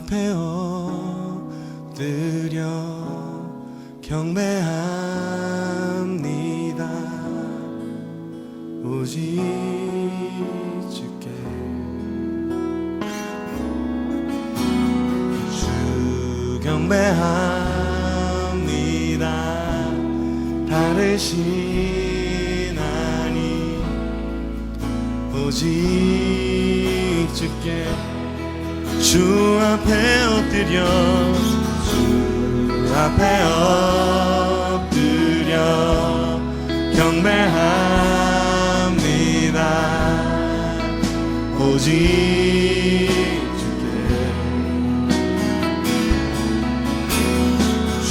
앞에 엎드려 경배합니다. 오직 경배합니다. 다르신 하니. 오직 주께 주 앞에 엎드려 주 앞에 엎드려 경배합니다. 오직 주께. 주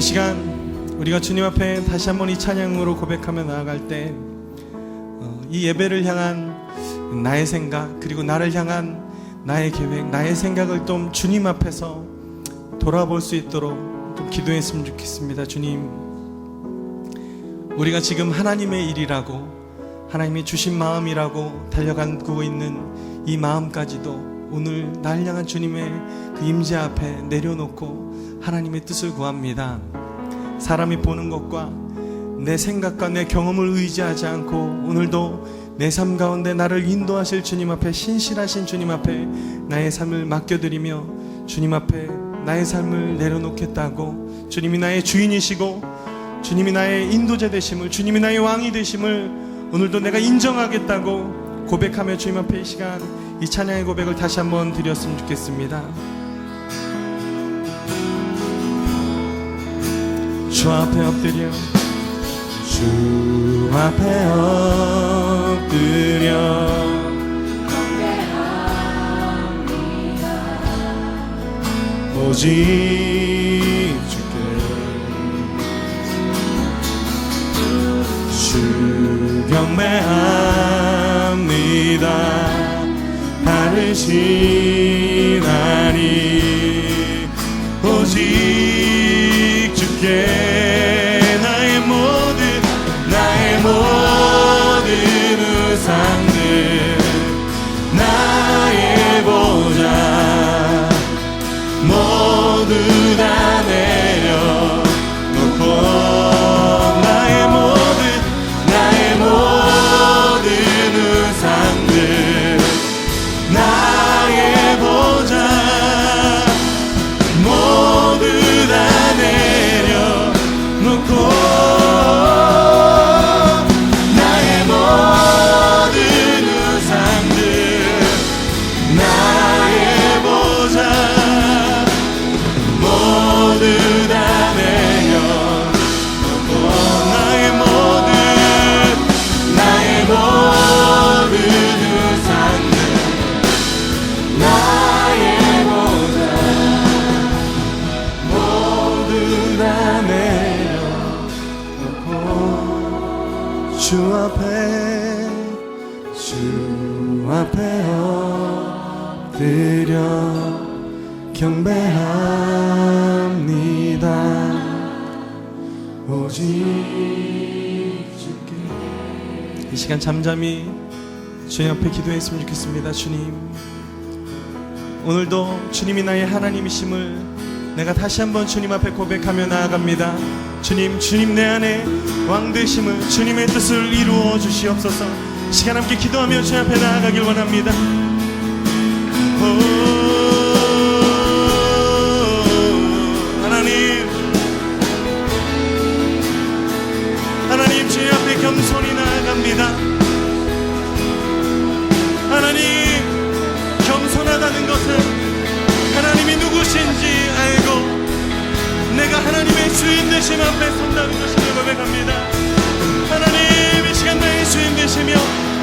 이 시간 우리가 주님 앞에 다시 한번 이 찬양으로 고백하며 나아갈 때 이 예배를 향한 나의 생각 그리고 나를 향한 나의 계획 나의 생각을 좀 주님 앞에서 돌아볼 수 있도록 좀 기도했으면 좋겠습니다 주님. 우리가 지금 하나님의 일이라고 하나님이 주신 마음이라고 달려가고 있는 이 마음까지도 오늘 날 향한 주님의 그 임재 앞에 내려놓고 하나님의 뜻을 구합니다. 사람이 보는 것과 내 생각과 내 경험을 의지하지 않고 오늘도 내 삶 가운데 나를 인도하실 주님 앞에 신실하신 주님 앞에 나의 삶을 맡겨드리며 주님 앞에 나의 삶을 내려놓겠다고 주님이 나의 주인이시고 주님이 나의 인도자 되심을 주님이 나의 왕이 되심을 오늘도 내가 인정하겠다고 고백하며 주님 앞에 이 시간 이 찬양의 고백을 다시 한번 드렸으면 좋겠습니다. 주 앞에 엎드려 주 앞에 엎드려 오직 다르신 주 앞에 엎드려 경배합니다. 오직 주께. 이 시간 잠잠히 주님 앞에 기도했으면 좋겠습니다 주님. 오늘도 주님이 나의 하나님이심을 내가 다시 한번 주님 앞에 고백하며 나아갑니다. 주님 주님 내 안에 왕 되심을 주님의 뜻을 이루어 주시옵소서 시간 함께 기도하며 주 앞에 나아가길 원합니다. 오, 하나님, 하나님 주 앞에 겸손히 나아갑니다. 하나님 겸손하다는 것은 하나님이 누구신지 알고 내가 하나님의 주인 되심 앞에 선다는 것을 고백합니다. 주인 되시며